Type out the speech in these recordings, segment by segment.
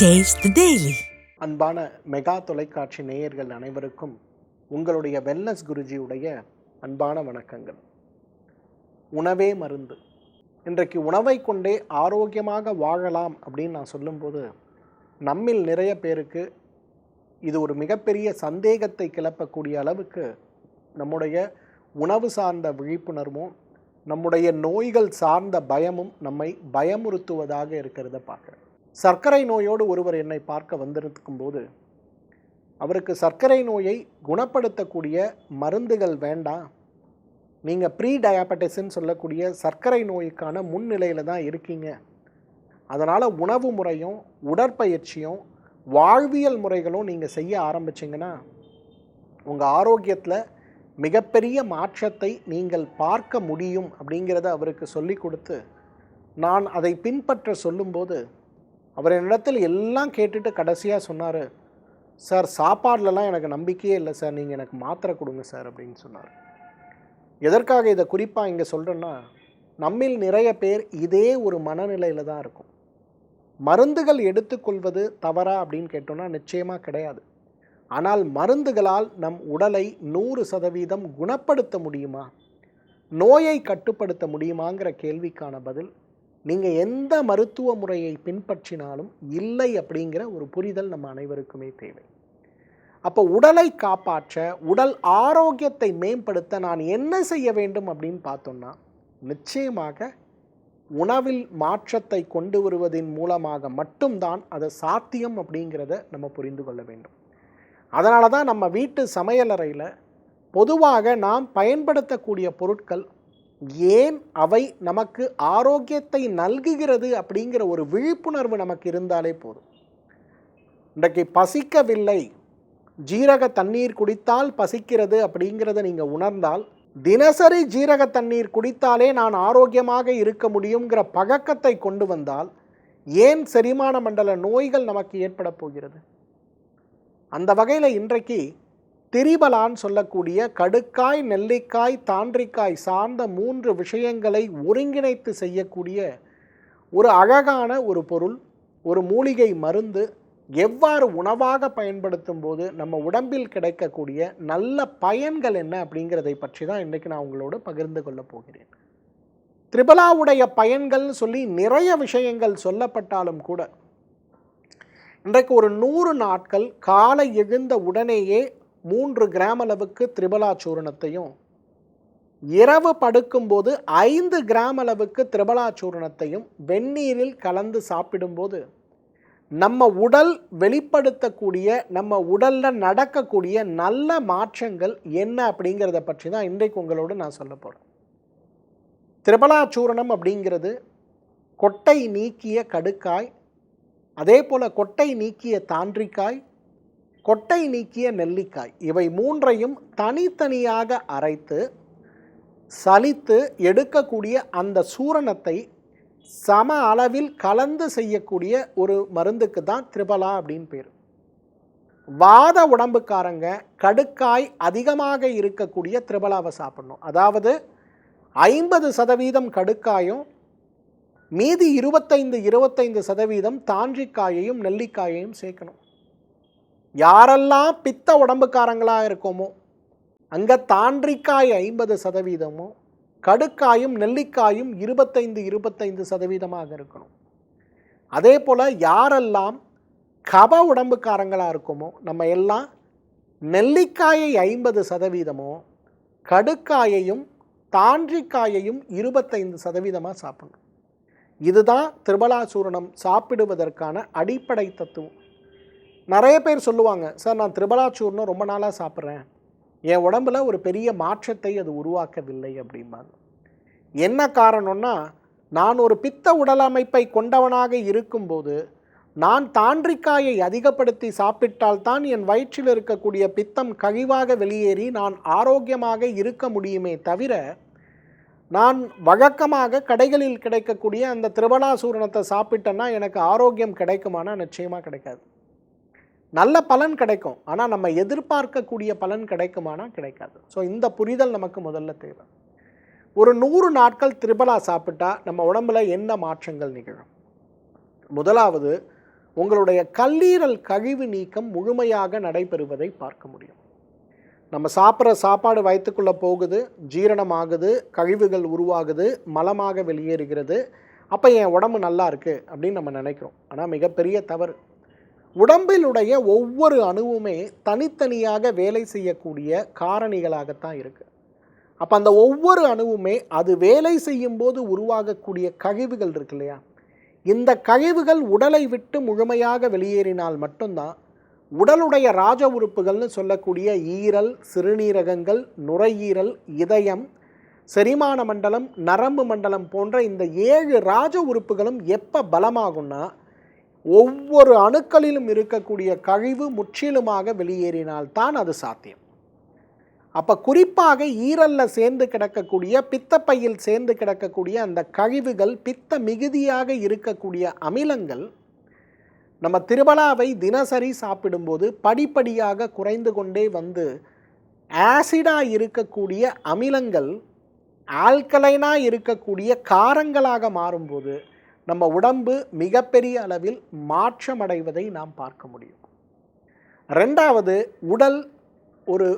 Taste அன்பான mega தொலைக்காட்சி நேயர்கள் அனைவருக்கும் உங்களுடைய வெல்னஸ் குருஜியுடைய அன்பான வணக்கங்கள். உணவே மருந்து. இன்றைக்கு உணவை கொண்டே ஆரோக்கியமாக வாழலாம் அப்படின்னு நான் சொல்லும்போது நம்மில் நிறைய பேருக்கு இது ஒரு மிகப்பெரிய சந்தேகத்தை கிளப்பக்கூடிய அளவுக்கு நம்முடைய உணவு சார்ந்த விழிப்புணர்வும் நம்முடைய நோய்கள் சார்ந்த பயமும் நம்மை பயமுறுத்துவதாக இருக்கிறத பார்க்குறேன். சர்க்கரை நோயோடு ஒருவர் என்னை பார்க்க வந்திருக்கும் போது அவருக்கு சர்க்கரை நோயை குணப்படுத்தக்கூடிய மருந்துகள் வேண்டாம் நீங்கள் ப்ரீ டயாபட்டிஸ்ன்னு சொல்லக்கூடிய சர்க்கரை நோய்க்கான முன்னிலையில் தான் இருக்கீங்க. அதனால் உணவு முறையும் உடற்பயிற்சியும் வாழ்வியல் முறைகளும் நீங்கள் செய்ய ஆரம்பிச்சிங்கன்னா உங்கள் ஆரோக்கியத்தில் மிகப்பெரிய மாற்றத்தை நீங்கள் பார்க்க முடியும் அப்படிங்கிறத அவருக்கு சொல்லி கொடுத்து நான் அதை பின்பற்ற சொல்லும்போது அவர் என்னிடத்தில் எல்லாம் கேட்டுட்டு கடைசியாக சொன்னார் சார் சாப்பாடுலலாம் எனக்கு நம்பிக்கையே இல்லை சார். நீங்கள் எனக்கு மாத்திரை கொடுங்க சார் அப்படின்னு சொன்னார். எதற்காக இதை குறிப்பாக இங்கே சொல்கிறேன்னா நம்மில் நிறைய பேர் இதே ஒரு மனநிலையில் தான் இருக்கும். மருந்துகள் எடுத்துக்கொள்வது தவறா அப்படின்னு கேட்டோம்னா நிச்சயமாக கிடையாது. ஆனால் மருந்துகளால் நம் உடலை நூறு சதவீதம் குணப்படுத்த முடியுமா? நோயை கட்டுப்படுத்த முடியுமாங்கிற கேள்விக்கான பதில் நீங்கள் எந்த மருத்துவ முறையை பின்பற்றினாலும் இல்லை அப்படிங்கிற ஒரு புரிதல் நம்ம அனைவருக்குமே தேவை. அப்போ உடலை காப்பாற்ற உடல் ஆரோக்கியத்தை மேம்படுத்த நான் என்ன செய்ய வேண்டும் அப்படின்னு பார்த்தோம்னா நிச்சயமாக உணவில் மாற்றத்தை கொண்டு வருவதன் மூலமாக மட்டும்தான் அது சாத்தியம் அப்படிங்கிறத நம்ம புரிந்து கொள்ள வேண்டும். அதனால தான் நம்ம வீட்டு சமையலறையில் பொதுவாக நாம் பயன்படுத்தக்கூடிய பொருட்கள் ஏன் அவை நமக்கு ஆரோக்கியத்தை நல்குகிறது அப்படிங்கிற ஒரு விழிப்புணர்வு நமக்கு இருந்தாலே போதும். இன்றைக்கு பசிக்கவில்லை. ஜீரக தண்ணீர் குடித்தால் பசிக்கிறது அப்படிங்கிறத நீங்கள் உணர்ந்தால் தினசரி ஜீரக தண்ணீர் குடித்தாலே நான் ஆரோக்கியமாக இருக்க முடியுங்கிற பழக்கத்தை கொண்டு வந்தால் ஏன் செரிமான மண்டல நோய்கள் நமக்கு ஏற்பட போகிறது? அந்த வகையில் இன்றைக்கு திரிபலான் சொல்லக்கூடிய கடுக்காய் நெல்லிக்காய் தாண்டிக்காய் சார்ந்த மூன்று விஷயங்களை ஒருங்கிணைத்து செய்யக்கூடிய ஒரு அழகான ஒரு பொருள் ஒரு மூலிகை மருந்து எவ்வாறு உணவாக பயன்படுத்தும் போது நம்ம உடம்பில் கிடைக்கக்கூடிய நல்ல பயன்கள் என்ன அப்படிங்கிறதை பற்றி தான் இன்றைக்கு நான் உங்களோடு பகிர்ந்து கொள்ளப் போகிறேன். திரிபலாவுடைய பயன்கள்னு சொல்லி நிறைய விஷயங்கள் சொல்லப்பட்டாலும் கூட இன்றைக்கு ஒரு நூறு நாட்கள் காலை எழுந்த உடனேயே மூன்று கிராம் அளவுக்கு திரிபலா சூரணத்தையும் இரவு படுக்கும்போது ஐந்து கிராம் அளவுக்கு திரிபலா சூரணத்தையும் வெந்நீரில் கலந்து சாப்பிடும்போது நம்ம உடல் வெளிப்படுத்தக்கூடிய நம்ம உடலில் நடக்கக்கூடிய நல்ல மாற்றங்கள் என்ன அப்படிங்கிறத பற்றி தான் இன்றைக்கு உங்களோடு நான் சொல்ல போகிறேன் திரிபலா சூரணம் அப்படிங்கிறது கொட்டை நீக்கிய கடுக்காய் அதே போல் கொட்டை நீக்கிய தாண்டிக்காய் கொட்டை நீக்கிய நெல்லிக்காய். இவை மூன்றையும் தனித்தனியாக அரைத்து சலித்து எடுக்கக்கூடிய அந்த சூரணத்தை சம அளவில் கலந்து செய்யக்கூடிய ஒரு மருந்துக்கு தான் திரிபலா அப்படின்னு பேர். வாத உடம்புக்காரங்க கடுக்காய் அதிகமாக இருக்கக்கூடிய திரிபலாவை சாப்பிடணும். அதாவது ஐம்பது சதவீதம் கடுக்காயும் மீதி இருபத்தைந்து இருபத்தைந்து சதவீதம் தாண்டிக்காயையும் நெல்லிக்காயையும் சேர்க்கணும். யாரெல்லாம் பித்த உடம்புக்காரங்களாக இருக்கோமோ அங்கே தாண்டிக்காய் ஐம்பது சதவீதமும் கடுக்காயும் நெல்லிக்காயும் இருபத்தைந்து இருபத்தைந்து சதவீதமாக இருக்கணும். அதே போல் யாரெல்லாம் கப உடம்புக்காரங்களாக இருக்குமோ நம்ம எல்லாம் நெல்லிக்காயை ஐம்பது சதவீதமோ கடுக்காயையும் தாண்டிக்காயையும் இருபத்தைந்து சதவீதமாக சாப்பிடணும். இதுதான் திருபலாசூரணம் சாப்பிடுவதற்கான அடிப்படை தத்துவம். நிறைய பேர் சொல்லுவாங்க சார் நான் திரிபலாச்சூர்ணம் ரொம்ப நாளாக சாப்பிட்றேன். என் உடம்புல ஒரு பெரிய மாற்றத்தை அது உருவாக்கவில்லை அப்படிம்பாங்க. என்ன காரணம்னா நான் ஒரு பித்த உடல் அமைப்பை கொண்டவனாக இருக்கும்போது நான் தாண்டிக்காயை அதிகப்படுத்தி சாப்பிட்டால்தான் என் வயிற்றில் இருக்கக்கூடிய பித்தம் கழிவாக வெளியேறி நான் ஆரோக்கியமாக இருக்க முடியுமே தவிர நான் வழக்கமாக கடைகளில் கிடைக்கக்கூடிய அந்த திருபலாசூரணத்தை சாப்பிட்டேன்னா எனக்கு ஆரோக்கியம் கிடைக்குமானா? நிச்சயமாக கிடைக்காது. நல்ல பலன் கிடைக்கும். ஆனால் நம்ம எதிர்பார்க்கக்கூடிய பலன் கிடைக்குமானா கிடைக்காது. ஸோ இந்த புரிதல் நமக்கு முதல்ல தேவை. ஒரு நூறு நாட்கள் திரிபலா சாப்பிட்டா நம்ம உடம்புல என்ன மாற்றங்கள் நிகழும்? முதலாவது உங்களுடைய கல்லீரல் கழிவு நீக்கம் முழுமையாக நடைபெறுவதை பார்க்க முடியும். நம்ம சாப்பிட்ற சாப்பாடு வயிற்றுக்குள்ளே போகுது ஜீரணமாகுது கழிவுகள் உருவாகுது மலமாக வெளியேறுகிறது. அப்போ என் உடம்பு நல்லா இருக்குது அப்படின்னு நம்ம நினைக்கிறோம். ஆனால் மிகப்பெரிய தவறு. உடம்பிலுடைய ஒவ்வொரு அணுவுமே தனித்தனியாக வேலை செய்யக்கூடிய காரணிகளாகத்தான் இருக்குது அப்போ அந்த ஒவ்வொரு அணுவுமே அது வேலை செய்யும்போது உருவாகக்கூடிய கழிவுகள் இருக்கு இல்லையா? இந்த கழிவுகள் உடலை விட்டு முழுமையாக வெளியேறினால் மட்டும்தான் உடலுடைய ராஜ உறுப்புகள்னு சொல்லக்கூடிய ஈரல் சிறுநீரகங்கள் நுரையீரல் இதயம் செரிமான மண்டலம் நரம்பு மண்டலம் போன்ற இந்த ஏழு ராஜ உறுப்புகளும் எப்போ பலமாகும்னா ஒவ்வொரு அணுக்களிலும் இருக்கக்கூடிய கழிவு முற்றிலுமாக வெளியேறினால்தான் அது சாத்தியம். அப்போ குறிப்பாக ஈரல்ல சேர்ந்து கிடக்கக்கூடிய பித்தப்பையில் சேர்ந்து கிடக்கக்கூடிய அந்த கழிவுகள் பித்த மிகுதியாக இருக்கக்கூடிய அமிலங்கள் நம்ம திருமலாவை தினசரி சாப்பிடும்போது படிப்படியாக குறைந்து கொண்டே வந்து ஆசிடாக இருக்கக்கூடிய அமிலங்கள் ஆல்கலைனாக இருக்கக்கூடிய காரங்களாக மாறும்போது நம்ம உடம்பு மிகப்பெரிய அளவில் மாற்றமடைவதை நாம் பார்க்க முடியும். ரெண்டாவது உடல் ஒரு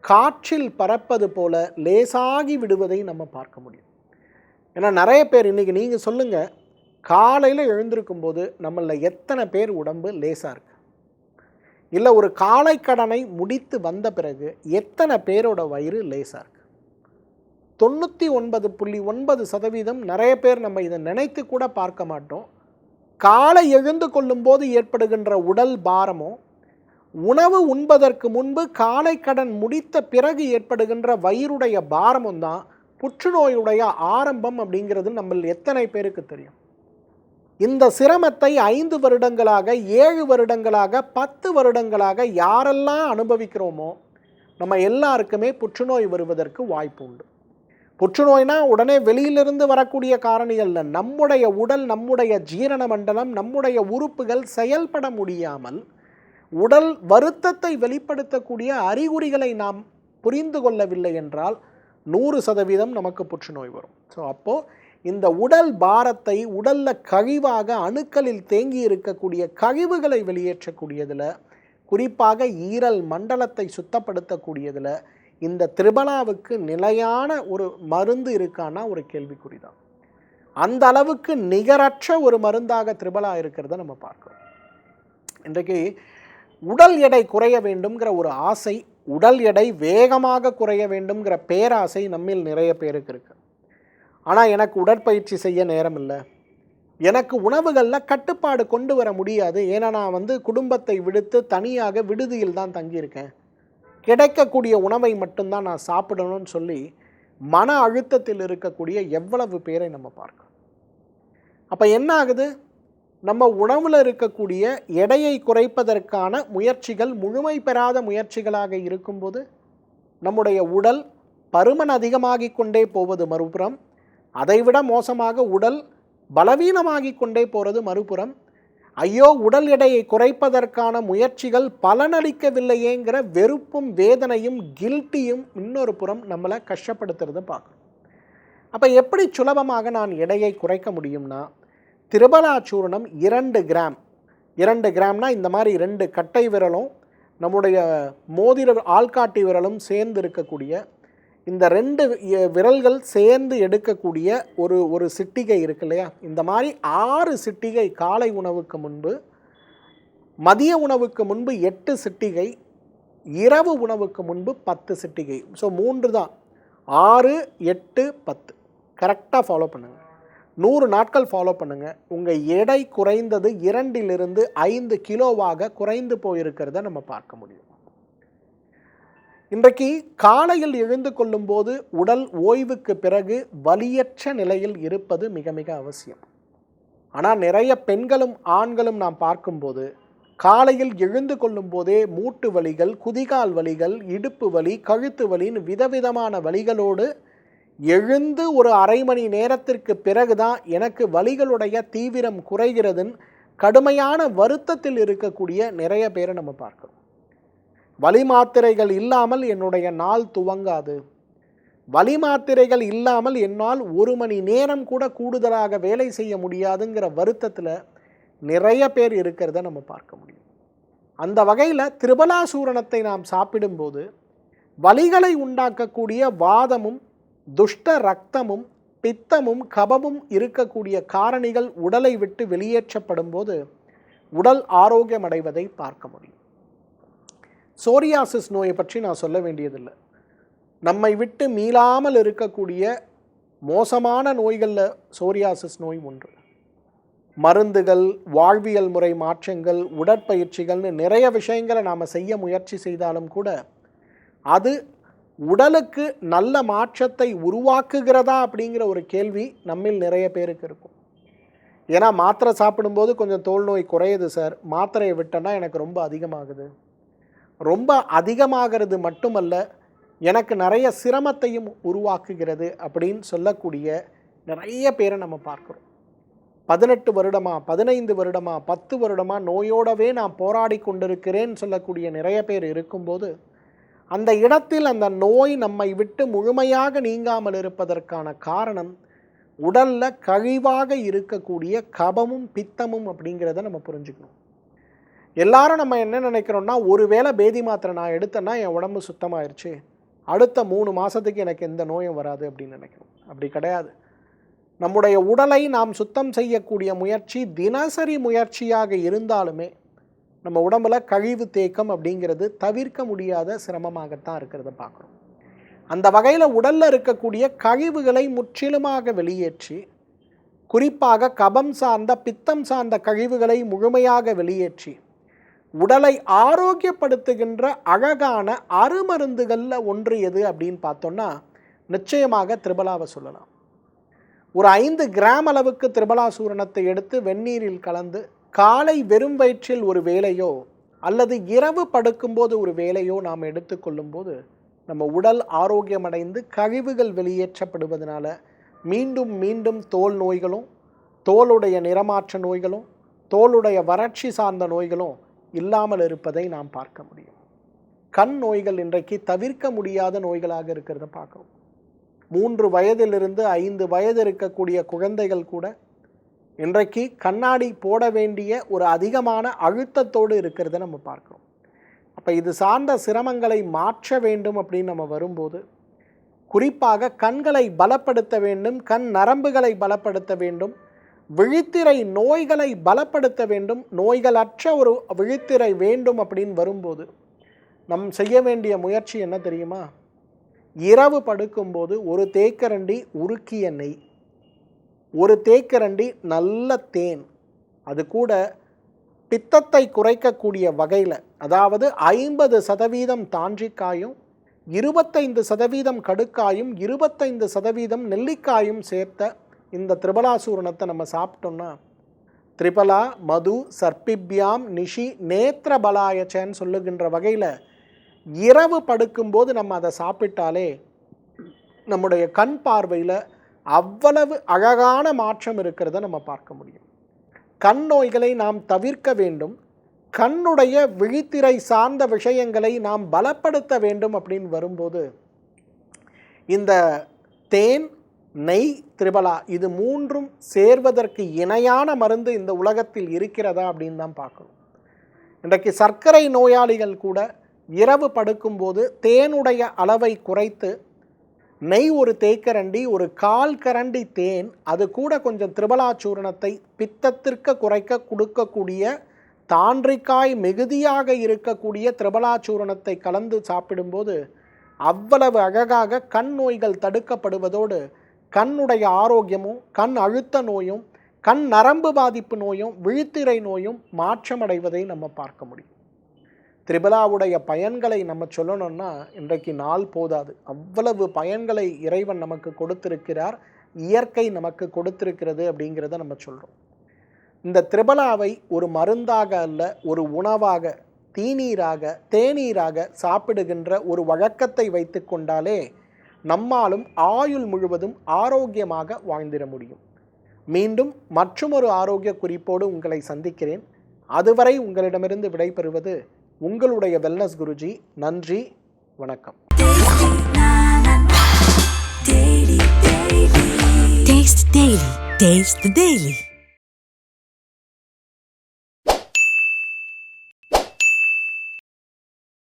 காற்றில் பறப்பது போல லேசாகி விடுவதை நம்ம பார்க்க முடியும். ஏன்னா நிறைய பேர் இன்றைக்கி நீங்கள் சொல்லுங்கள் காலையில் எழுந்திருக்கும் போது நம்மளில் எத்தனை பேர் உடம்பு லேசாக இருக்கு? இல்லை ஒரு காலை கடனை முடித்து வந்த பிறகு எத்தனை பேரோட வயிறு லேசாக இருக்கு? தொண்ணூற்றி ஒன்பது புள்ளி ஒன்பது சதவீதம் நிறைய பேர் நம்ம இதை நினைத்து கூட பார்க்க மாட்டோம். காலை எழுந்து கொள்ளும்போது ஏற்படுகின்ற உடல் பாரமோ உணவு உண்பதற்கு முன்பு காலை கடன் முடித்த பிறகு ஏற்படுகின்ற வயிறுடைய பாரமும் தான் புற்றுநோயுடைய ஆரம்பம் அப்படிங்கிறது நம்ம எத்தனை பேருக்கு தெரியும். இந்த சிரமத்தை ஐந்து வருடங்களாக ஏழு வருடங்களாக பத்து வருடங்களாக யாரெல்லாம் அனுபவிக்கிறோமோ நம்ம எல்லாருக்குமே புற்றுநோய் வருவதற்கு வாய்ப்பு உண்டு. புற்றுநோய்னா உடனே வெளியிலிருந்து வரக்கூடிய காரணிகள் நம்முடைய உடல் நம்முடைய ஜீரண மண்டலம் நம்முடைய உறுப்புகள் செயல்பட முடியாமல் உடல் வருத்தத்தை வெளிப்படுத்தக்கூடிய அறிகுறிகளை நாம் புரிந்து கொள்ளவில்லை என்றால் நூறு சதவீதம் நமக்கு புற்றுநோய் வரும். ஸோ அப்போது இந்த உடல் பாரத்தை உடலில் கழிவாக அணுக்களில் தேங்கி இருக்கக்கூடிய கழிவுகளை வெளியேற்றக்கூடியதில் குறிப்பாக ஈரல் மண்டலத்தை சுத்தப்படுத்தக்கூடியதில் இந்த திரிபலாவுக்கு நிலையான ஒரு மருந்து இருக்கான்னா ஒரு கேள்விக்குறி தான். அந்த அளவுக்கு நிகரற்ற ஒரு மருந்தாக திரிபலா இருக்கிறத நம்ம பார்க்கிறோம். இன்றைக்கு உடல் எடை குறைய வேண்டும்ங்கிற ஒரு ஆசை உடல் எடை வேகமாக குறைய வேண்டும்ங்கிற பேராசை நம்மில் நிறைய பேருக்கு இருக்குது ஆனால் எனக்கு உடற்பயிற்சி செய்ய நேரம் இல்லை. எனக்கு உணவுகளில் கட்டுப்பாடு கொண்டு வர முடியாது. ஏன்னா நான் வந்து குடும்பத்தை விடுத்து தனியாக விடுதியில் தான் தங்கியிருக்கேன். கிடைக்கக்கூடிய உணவை மட்டும்தான் நான் சாப்பிடணும்னு சொல்லி மன அழுத்தத்தில் இருக்கக்கூடிய எவ்வளவு பேரை நம்ம பார்க்கணும். அப்போ என்ன ஆகுது? நம்ம உணவில் இருக்கக்கூடிய எடையை குறைப்பதற்கான முயற்சிகள் முழுமை பெறாத முயற்சிகளாக இருக்கும்போது நம்முடைய உடல் பருமன் அதிகமாகிக் கொண்டே போவது மறுபுறம் அதைவிட மோசமாக உடல் பலவீனமாகிக் கொண்டே போகிறது மறுபுறம் ஐயோ உடல் எடையை குறைப்பதற்கான முயற்சிகள் பலனளிக்கவில்லையேங்கிற வெறுப்பும் வேதனையும் கில்ட்டியும் இன்னொரு புறம் நம்மளை கஷ்டப்படுத்துறத பார்க்கணும். அப்போ எப்படி சுலபமாக நான் எடையை குறைக்க முடியும்னா திரிபலா இரண்டு கிராம். இரண்டு கிராம்னா இந்த மாதிரி ரெண்டு கட்டை விரலும் நம்முடைய மோதிர ஆள்காட்டி விரலும் சேர்ந்து இருக்கக்கூடிய இந்த ரெண்டு விரல்கள் சேர்ந்து எடுக்கக்கூடிய ஒரு ஒரு சிட்டிகை இருக்கு இல்லையா? இந்த மாதிரி ஆறு சிட்டிகை காலை உணவுக்கு முன்பு மதிய உணவுக்கு முன்பு எட்டு சிட்டிகை இரவு உணவுக்கு முன்பு பத்து சிட்டிகை. ஸோ மூன்று தான். ஆறு எட்டு பத்து. கரெக்டாக ஃபாலோ பண்ணுங்கள் நூறு நாட்கள் ஃபாலோ பண்ணுங்கள் உங்கள் எடை குறைந்தது இரண்டிலிருந்து ஐந்து கிலோவாக குறைந்து போயிருக்கிறத நம்ம பார்க்க முடியும். இன்றைக்கு காலையில் எழுந்து கொள்ளும்போது உடல் ஓய்வுக்கு பிறகு வலியற்ற நிலையில் இருப்பது மிக மிக அவசியம். ஆனால் நிறைய பெண்களும் ஆண்களும் நாம் பார்க்கும்போது காலையில் எழுந்து கொள்ளும் போதே மூட்டு வலிகள் குதிகால் வலிகள் இடுப்பு வலி கழுத்து வலின்னு விதவிதமான வலிகளோடு எழுந்து ஒரு அரை மணி நேரத்திற்கு பிறகுதான் எனக்கு வலிகளுடைய தீவிரம் குறைகிறதுன்னு கடுமையான வருத்தத்தில் இருக்கக்கூடிய நிறைய பேரை நம்ம பார்க்கிறோம். வலி மாத்திரைகள் இல்லாமல் என்னுடைய நாள் துவங்காது. வலி மாத்திரைகள் இல்லாமல் என்னால் ஒரு மணி நேரம் கூட கூடுதலாக வேலை செய்ய முடியாதுங்கிற வருத்தத்தில் நிறைய பேர் இருக்கிறத நம்ம பார்க்க முடியும். அந்த வகையில் திரிபலாசூரணத்தை நாம் சாப்பிடும்போது வலிகளை உண்டாக்கக்கூடிய வாதமும் துஷ்ட ரக்தமும் பித்தமும் கபமும் இருக்கக்கூடிய காரணிகள் உடலை விட்டு வெளியேற்றப்படும் போது உடல் ஆரோக்கியமடைவதை பார்க்க முடியும். சோரியாசிஸ் நோயை பற்றி நான் சொல்ல வேண்டியதில்லை. நம்மை விட்டு மீளாமல் இருக்கக்கூடிய மோசமான நோய்களில் சோரியாசிஸ் நோய் ஒன்று. மருந்துகள் வாழ்வியல் முறை மாற்றங்கள் உடற்பயிற்சிகள்னு நிறைய விஷயங்களை நாம் செய்ய முயற்சி செய்தாலும் கூட அது உடலுக்கு நல்ல மாற்றத்தை உருவாக்குகிறதா அப்படிங்கிற ஒரு கேள்வி நம்மில் நிறைய பேருக்கு இருக்கும். ஏன்னா மாத்திரை சாப்பிடும்போது கொஞ்சம் தோல் நோய் குறையுது சார். மாத்திரையை விட்டேன்னா எனக்கு ரொம்ப அதிகமாகுது. ரொம்ப அதிகமாகிறது மட்டுமல்ல எனக்கு நிறைய சிரமத்தையும் உருவாக்குகிறது அப்படின்னு சொல்லக்கூடிய நிறைய பேரை நம்ம பார்க்குறோம். பதினெட்டு வருடமா பதினைந்து வருடமா பத்து வருடமா நோயோடவே நான் போராடி கொண்டிருக்கிறேன்னு சொல்லக்கூடிய நிறைய பேர் இருக்கும்போது அந்த இடத்தில் அந்த நோய் நம்மை விட்டு முழுமையாக நீங்காமல் இருப்பதற்கான காரணம் உடலில் கழிவாக இருக்கக்கூடிய கபமும் பித்தமும் அப்படிங்கிறத நம்ம புரிஞ்சுக்கணும். எல்லாரும் நம்ம என்ன நினைக்கிறோம்னா ஒருவேளை பேதி மாத்திரை நான் எடுத்தேன்னா என் உடம்பு சுத்தமாயிருச்சு. அடுத்த மூணு மாதத்துக்கு எனக்கு எந்த நோயும் வராது அப்படின்னு நினைக்கிறோம். அப்படி கிடையாது. நம்முடைய உடலை நாம் சுத்தம் செய்யக்கூடிய முயற்சி தினசரி முயற்சியாக இருந்தாலுமே நம்ம உடம்புல கழிவு தேக்கம் அப்படிங்கிறது தவிர்க்க முடியாத சிரமமாகத்தான் இருக்கிறத பார்க்குறோம். அந்த வகையில் உடலில் இருக்கக்கூடிய கழிவுகளை முற்றிலுமாக வெளியேற்றி குறிப்பாக கபம் சார்ந்த பித்தம் சார்ந்த கழிவுகளை முழுமையாக வெளியேற்றி உடலை ஆரோக்கியப்படுத்துகின்ற அழகான அருமருந்துகளில் ஒன்று எது அப்படின்னு பார்த்தோன்னா நிச்சயமாக திரிபலாவை சொல்லலாம். ஒரு ஐந்து கிராம் அளவுக்கு திரிபலா சூரணத்தை எடுத்து வெந்நீரில் கலந்து காலை வெறும் வயிற்றில் ஒரு வேலையோ அல்லது இரவு படுக்கும்போது ஒரு வேலையோ நாம் எடுத்துக்கொள்ளும்போது நம்ம உடல் ஆரோக்கியமடைந்து கழிவுகள் வெளியேற்றப்படுவதனால மீண்டும் மீண்டும் தோல் நோய்களும் தோலுடைய நிறமாற்ற நோய்களும் தோலுடைய வறட்சி சார்ந்த நோய்களும் இல்லாமல் இருப்பதை நாம் பார்க்க முடியும். கண் நோய்கள் இன்றைக்கு தவிர்க்க முடியாத நோய்களாக இருக்கிறத பார்க்குறோம். மூன்று வயதிலிருந்து ஐந்து வயது இருக்கக்கூடிய குழந்தைகள் கூட இன்றைக்கு கண்ணாடி போட வேண்டிய ஒரு அதிகமான அழுத்தத்தோடு இருக்கிறத நம்ம பார்க்குறோம். அப்போ இது சார்ந்த சிரமங்களை மாற்ற வேண்டும் அப்படின்னு நம்ம வரும்போது குறிப்பாக கண்களை பலப்படுத்த வேண்டும் கண் நரம்புகளை பலப்படுத்த வேண்டும் விழித்திரை நோய்களை பலப்படுத்த வேண்டும் நோய்களற்ற ஒரு விழித்திரை வேண்டும் அப்படின்னு வரும்போது நம் செய்ய வேண்டிய முயற்சி என்ன தெரியுமா? இரவு படுக்கும்போது ஒரு தேக்கரண்டி உருக்கிய நெய். ஒரு தேக்கரண்டி நல்ல தேன். அது கூட பித்தத்தை குறைக்கக்கூடிய வகையில் அதாவது ஐம்பது சதவீதம் தாஞ்சிக்காயும் இருபத்தைந்து சதவீதம் கடுக்காயும் இருபத்தைந்து சதவீதம் நெல்லிக்காயும் சேர்த்த இந்த திரிபலாசூரணத்தை நம்ம சாப்பிட்டோம்னா திரிபலா மது சர்பிப்யாம் நிஷி நேத்திரபலாயச்சன்னு சொல்லுகின்ற வகையில் இரவு படுக்கும்போது நம்ம அதை சாப்பிட்டாலே நம்முடைய கண் பார்வையில் அவ்வளவு அழகான மாற்றம் இருக்கிறத நம்ம பார்க்க முடியும். கண் நோய்களை நாம் தவிர்க்க வேண்டும். கண்ணுடைய விழித்திரை சார்ந்த விஷயங்களை நாம் பலப்படுத்த வேண்டும் அப்படின்னு வரும்போது இந்த தேன் நெய் திரிபலா இது மூன்றும் சேர்வதற்கு இணையான மருந்து இந்த உலகத்தில் இருக்கிறதா அப்படின்னு தான் பார்க்கணும். இன்றைக்கு சர்க்கரை நோயாளிகள் கூட இரவு படுக்கும்போது தேனுடைய அளவை குறைத்து நெய் ஒரு தேக்கரண்டி ஒரு கால் கரண்டி தேன் அது கூட கொஞ்சம் திரிபலாச்சூரணத்தை பித்தத்திற்கு குறைக்க கொடுக்கக்கூடிய தாண்டிக்காய் மிகுதியாக இருக்கக்கூடிய திரிபலாச்சூரணத்தை கலந்து சாப்பிடும்போது அவ்வளவு அழகாக கண் நோய்கள் தடுக்கப்படுவதோடு கண்ணுடைய ஆரோக்கியமும் கண் அழுத்த நோயும் கண் நரம்பு பாதிப்பு நோயும் விழித்திரை நோயும் மாற்றமடைவதை நம்ம பார்க்க முடியும். திரிபலாவுடைய பயன்களை நம்ம சொல்லணும்னா இன்றைக்கு நாள் போதாது. அவ்வளவு பயன்களை இறைவன் நமக்கு கொடுத்திருக்கிறார். இயற்கை நமக்கு கொடுத்திருக்கிறது அப்படிங்கிறத நம்ம சொல்கிறோம் இந்த திரிபலாவை ஒரு மருந்தாக அல்ல ஒரு உணவாக தீநீராக தேநீராக சாப்பிடுகின்ற ஒரு வழக்கத்தை வைத்து கொண்டாலே நம்மாலும் ஆயுள் முழுவதும் ஆரோக்கியமாக வாழ்ந்திட முடியும் மீண்டும் மற்றொரு ஆரோக்கிய குறிப்போடு உங்களை சந்திக்கிறேன் அதுவரை உங்களிடமிருந்து விடைபெறுவது உங்களுடைய வெல்னஸ் குருஜி நன்றி வணக்கம் Taste Daily. Taste the Daily.